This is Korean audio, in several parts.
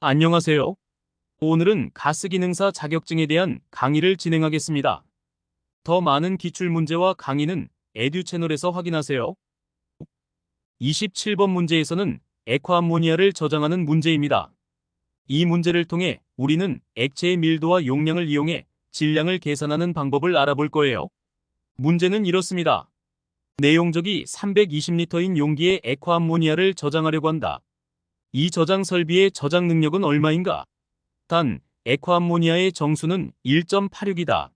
안녕하세요. 오늘은 가스 기능사 자격증에 대한 강의를 진행하겠습니다. 더 많은 기출 문제와 강의는 에듀 채널에서 확인하세요. 27번 문제에서는 액화암모니아를 저장하는 문제입니다. 이 문제를 통해 우리는 액체의 밀도와 용량을 이용해 질량을 계산하는 방법을 알아볼 거예요. 문제는 이렇습니다. 내용적이 320리터인 용기에 액화암모니아를 저장하려고 한다. 이 저장 설비의 저장 능력은 얼마인가? 단, 액화암모니아의 정수는 1.86이다.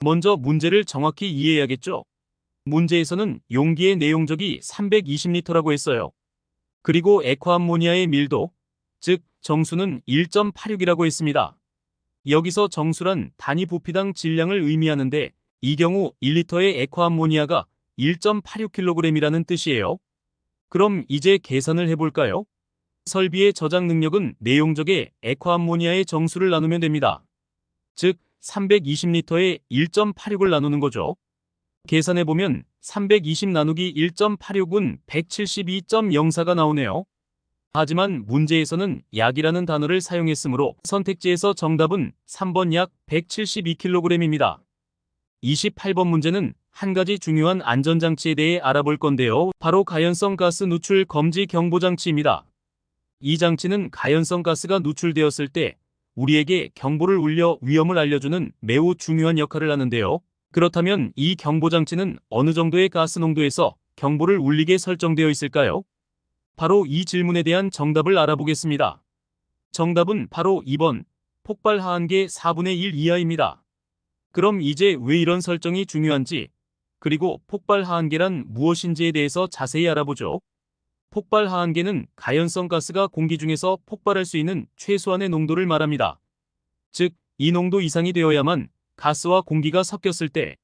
먼저 문제를 정확히 이해해야겠죠? 문제에서는 용기의 내용적이 320리터라고 했어요. 그리고 액화암모니아의 밀도, 즉 정수는 1.86이라고 했습니다. 여기서 정수란 단위 부피당 질량을 의미하는데 이 경우 1리터의 액화암모니아가 1.86kg이라는 뜻이에요. 그럼 이제 계산을 해볼까요? 설비의 저장 능력은 내용적의 액화암모니아의 정수를 나누면 됩니다. 즉 320리터에 1.86을 나누는 거죠. 계산해보면 320 나누기 1.86은 172.04가 나오네요. 하지만 문제에서는 약이라는 단어를 사용했으므로 선택지에서 정답은 3번 약 172kg입니다. 28번 문제는 한 가지 중요한 안전장치에 대해 알아볼 건데요. 바로 가연성 가스 누출 검지 경보장치입니다. 이 장치는 가연성 가스가 누출되었을 때 우리에게 경보를 울려 위험을 알려주는 매우 중요한 역할을 하는데요. 그렇다면 이 경보 장치는 어느 정도의 가스 농도에서 경보를 울리게 설정되어 있을까요? 바로 이 질문에 대한 정답을 알아보겠습니다. 정답은 바로 2번 폭발 하한계 4분의 1 이하입니다. 그럼 이제 왜 이런 설정이 중요한지 그리고 폭발 하한계란 무엇인지에 대해서 자세히 알아보죠. 폭발 하한계는 가연성 가스가 공기 중에서 폭발할 수 있는 최소한의 농도를 말합니다. 즉, 이 농도 이상이 되어야만 가스와 공기가 섞였을 때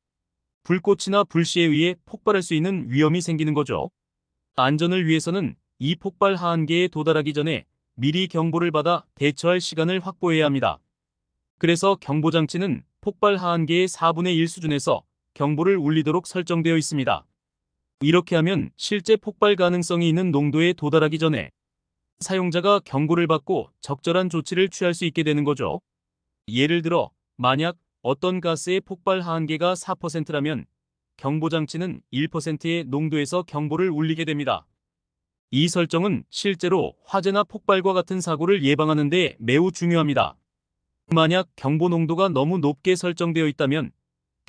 불꽃이나 불씨에 의해 폭발할 수 있는 위험이 생기는 거죠. 안전을 위해서는 이 폭발 하한계에 도달하기 전에 미리 경보를 받아 대처할 시간을 확보해야 합니다. 그래서 경보장치는 폭발 하한계의 4분의 1 수준에서 경보를 울리도록 설정되어 있습니다. 이렇게 하면 실제 폭발 가능성이 있는 농도에 도달하기 전에 사용자가 경고를 받고 적절한 조치를 취할 수 있게 되는 거죠. 예를 들어 만약 어떤 가스의 폭발 하한계가 4%라면 경보장치는 1%의 농도에서 경보를 울리게 됩니다. 이 설정은 실제로 화재나 폭발과 같은 사고를 예방하는 데 매우 중요합니다. 만약 경보 농도가 너무 높게 설정되어 있다면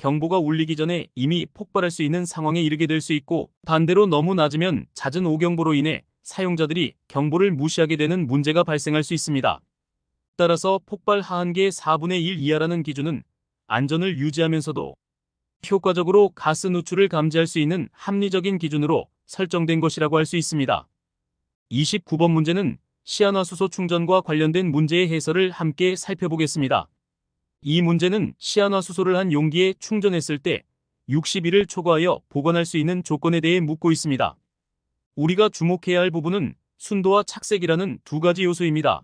경보가 울리기 전에 이미 폭발할 수 있는 상황에 이르게 될 수 있고 반대로 너무 낮으면 잦은 오경보로 인해 사용자들이 경보를 무시하게 되는 문제가 발생할 수 있습니다. 따라서 폭발 하한계 4분의 1 이하라는 기준은 안전을 유지하면서도 효과적으로 가스 누출을 감지할 수 있는 합리적인 기준으로 설정된 것이라고 할 수 있습니다. 29번 문제는 시아나수소 충전과 관련된 문제의 해설을 함께 살펴보겠습니다. 이 문제는 시아나수소를 한 용기에 충전했을 때 60일을 초과하여 보관할 수 있는 조건에 대해 묻고 있습니다. 우리가 주목해야 할 부분은 순도와 착색이라는 두 가지 요소입니다.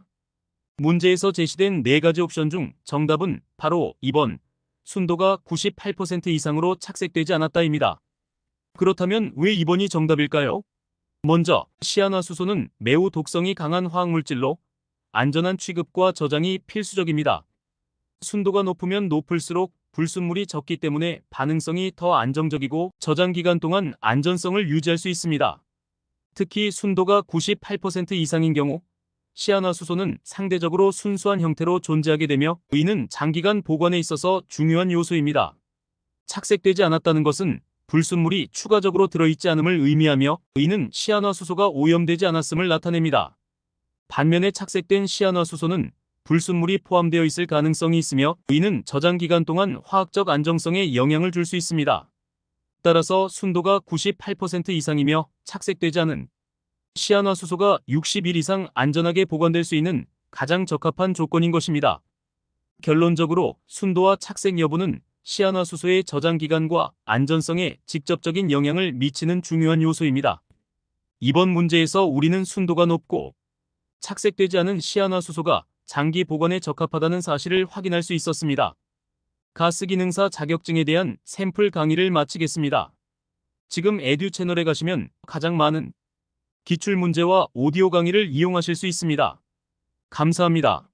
문제에서 제시된 네 가지 옵션 중 정답은 바로 2번 순도가 98% 이상으로 착색되지 않았다입니다. 그렇다면 왜 2번이 정답일까요? 먼저 시아나수소는 매우 독성이 강한 화학물질로 안전한 취급과 저장이 필수적입니다. 순도가 높으면 높을수록 불순물이 적기 때문에 반응성이 더 안정적이고 저장 기간 동안 안전성을 유지할 수 있습니다. 특히 순도가 98% 이상인 경우 시아나수소는 상대적으로 순수한 형태로 존재하게 되며 이는 장기간 보관에 있어서 중요한 요소입니다. 착색되지 않았다는 것은 불순물이 추가적으로 들어있지 않음을 의미하며 이는 시아나수소가 오염되지 않았음을 나타냅니다. 반면에 착색된 시아나수소는 불순물이 포함되어 있을 가능성이 있으며 이는 저장 기간 동안 화학적 안정성에 영향을 줄 수 있습니다. 따라서 순도가 98% 이상이며 착색되지 않은 시아나수소가 60일 이상 안전하게 보관될 수 있는 가장 적합한 조건인 것입니다. 결론적으로 순도와 착색 여부는 시아나수소의 저장 기간과 안전성에 직접적인 영향을 미치는 중요한 요소입니다. 이번 문제에서 우리는 순도가 높고 착색되지 않은 시아나수소가 장기 보관에 적합하다는 사실을 확인할 수 있었습니다. 가스 기능사 자격증에 대한 샘플 강의를 마치겠습니다. 지금 에듀 채널에 가시면 가장 많은 기출 문제와 오디오 강의를 이용하실 수 있습니다. 감사합니다.